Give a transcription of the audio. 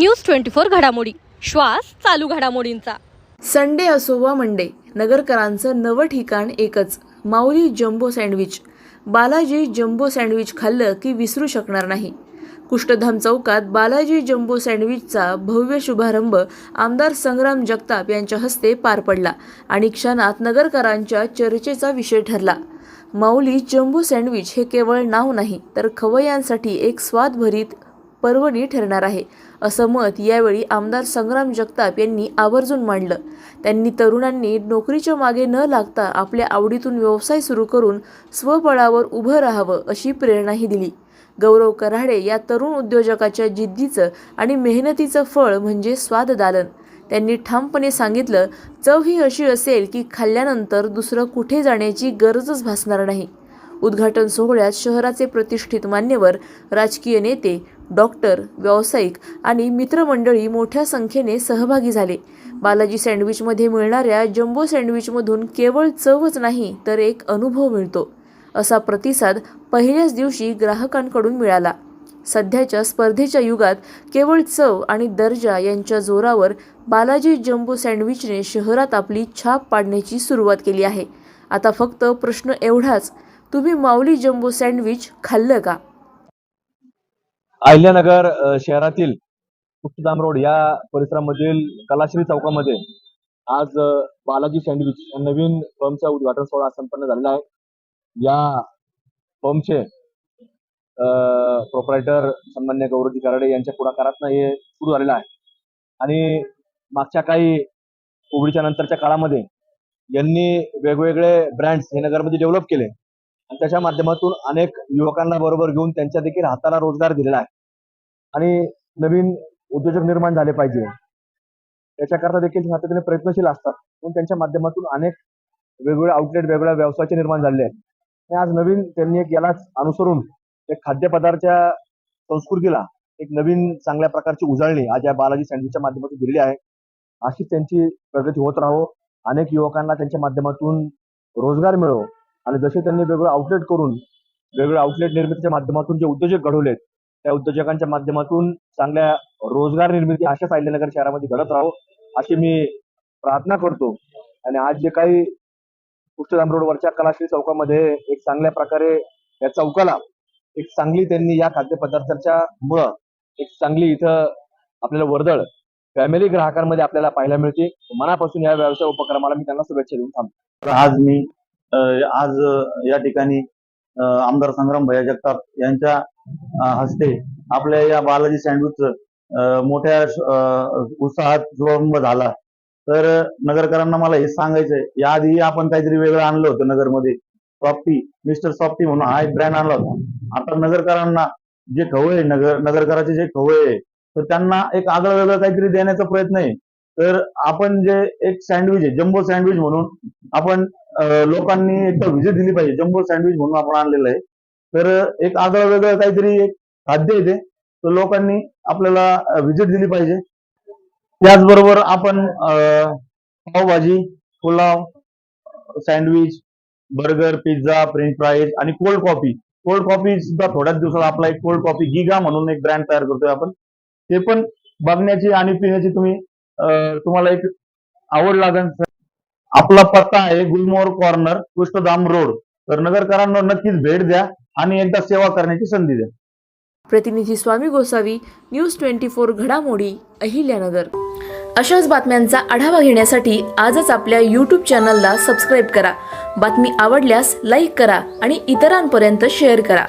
News twenty four घडामोडी. श्वास चालू घडामोडींचा. संडे असो वा मंडे नगरकरांचं नवं ठिकाण एकच Mauli jumbo sandwich. Balaji jumbo sandwich खाल्लं की विसरू शकणार नाही. कुष्ठधाम चौकात बालाजी जम्बो सँडविचचा भव्य शुभारंभ आमदार संग्राम जगताप यांच्या हस्ते पार पडला आणि क्षणात नगरकरांच्या चर्चेचा विषय ठरला. माऊली जम्बो सँडविच हे केवळ नाव नाही तर खवय्यांसाठी एक स्वादभरीत पर्वणी ठरणार आहे. असं मत यावेळी आमदार संग्राम जगताप यांनी आवर्जून मांडलं. त्यांनी तरुणांनी नोकरीच्या मागे न लागता आपल्या आवडीतून व्यवसाय सुरू करून स्वबळावर उभं राहावं अशी प्रेरणाही दिली. गौरव कराडे या तरुण उद्योजकाच्या जिद्दीचं आणि मेहनतीचं फळ म्हणजे स्वाददालन त्यांनी ठामपणे सांगितलं चव ही अशी असेल की खाल्ल्यानंतर दुसरं कुठे जाण्याची गरजच भासणार नाही. उद्घाटन सोहळ्यात शहराचे प्रतिष्ठित मान्यवर राजकीय नेते डॉक्टर व्यावसायिक आणि मित्रमंडळी मोठ्या संख्येने सहभागी झाले. बालाजी सँडविचमध्ये मिळणाऱ्या जम्बो सँडविचमधून केवळ चवच नाही तर एक अनुभव मिळतो. असा प्रतिसाद पहिल्याच दिवशी ग्राहकांकडून मिळाला. सध्याच्या स्पर्धेच्या युगात केवळ चव आणि दर्जा यांच्या जोरावर बालाजी जम्बो सँडविचने शहरात आपली छाप पाडण्याची सुरुवात केली आहे. आता फक्त प्रश्न एवढाच तुम्ही माऊली जम्बो सँडविच खाल्लं का? अहिल्यानगर शहरातील कुष्ठधाम रोड या परिसरामधील कलाश्री चौकामध्ये आज बालाजी सँडविच या नवीन फर्मचा उद्घाटन सोहळा संपन्न झालेला आहे. या फर्मचे प्रोपरायटर सन्मान्य गौरवजी कराडे यांच्या पुढाकारातनं हे सुरू झालेलं आहे. आणि मागच्या काही कोविडच्या नंतरच्या काळामध्ये यांनी वेगवेगळे ब्रँड्स हे नगरमध्ये डेव्हलप केले. आणि त्याच्या माध्यमातून अनेक युवकांना बरोबर घेऊन त्यांच्या देखील हाताला रोजगार दिलेला आहे. आणि नवीन उद्योजक निर्माण झाले पाहिजे. याच्याकरता देखील सातत्याने प्रयत्नशील असतात. म्हणून त्यांच्या माध्यमातून अनेक वेगवेगळे आउटलेट वेगवेगळ्या व्यवसायाचे निर्माण झाले आहेत. आणि आज नवीन त्यांनी एक यालाच अनुसरून एक खाद्यपदार्थाच्या संस्कृतीला एक नवीन चांगल्या प्रकारची उजळणी आज या बालाजी सँडविचच्या माध्यमातून दिलेली आहे. अशीच त्यांची प्रगती होत राहो. अनेक युवकांना त्यांच्या माध्यमातून रोजगार मिळो. आणि जसे त्यांनी वेगवेगळे आउटलेट करून वेगळ्या आउटलेट निर्मितीच्या माध्यमातून जे उद्योजक घडवलेत त्या उद्योजकांच्या माध्यमातून चांगल्या रोजगार निर्मिती अशा सायलेनगर शहरामध्ये घडत राहो अशी मी प्रार्थना करतो. आणि आज जे काही कुष्ठधाम रोडवरच्या कलाश्री चौकामध्ये एक चांगल्या प्रकारे या चौकाला एक चांगली त्यांनी या खाद्यपदार्थाच्या मुळं एक चांगली इथं आपल्याला वर्दळ फॅमिली ग्राहकांमध्ये आपल्याला पाहायला मिळते. मनापासून या व्यवसाय उपक्रमाला मी त्यांना शुभेच्छा देऊन थांबतो. आज मी आज या ठिकाणी आमदार संग्राम भैया जगताप यांच्या हस्ते आपल्या या बालाजी सँडविच मोठ्या उत्साहात शुभारंभ झाला. तर नगरकरांना मला हे सांगायचंय. याआधी आपण काहीतरी वेगळं आणलं होतं नगरमध्ये. सॉफ्टी मिस्टर सॉफ्टी म्हणून हा एक ब्रँड आणला होता. आता नगरकरांना जे खवय नगर नगरकराचे जे खवय आहे तर त्यांना एक आगळं वेगळं काहीतरी देण्याचा प्रयत्न आहे. तर आपण जे एक सँडविच आहे जम्बो सँडविच म्हणून आपण लोकांनी एकदा व्हिजिट दिली पाहिजे. जम्बो सँडविच म्हणून आपण आणलेलं आहे. तर एक आगळं वेगळं काहीतरी एक खाद्य येते तर लोकांनी आपल्याला व्हिजिट दिली पाहिजे. त्याचबरोबर आपण pav bhaji pulao sandwich burger pizza french fries आणि कोल्ड कॉफी कोल्ड कॉफी सुद्धा थोड्याच दिवसात आपला एक कोल्ड कॉफी गिगा म्हणून एक ब्रँड तयार करतोय आपण. ते पण बघण्याची आणि पिण्याची तुम्ही तुम्हाला एक आवड लागेल आपला पत्ता आहे गुलमोहर कॉर्नर कृष्णधाम रोड. तर नगरकरांना नक्कीच भेट द्या आणि एकदा सेवा करण्याची संधी द्या. प्रतिनिधी Swami Gosavi news twenty four घडामोडी अहिल्यानगर. अशाच बातम्यांचा आढावा घेण्यासाठी आजच आपल्या यूट्यूब चॅनलला सबस्क्राईब करा. बातमी आवडल्यास लाईक करा आणि इतरांपर्यंत शेअर करा.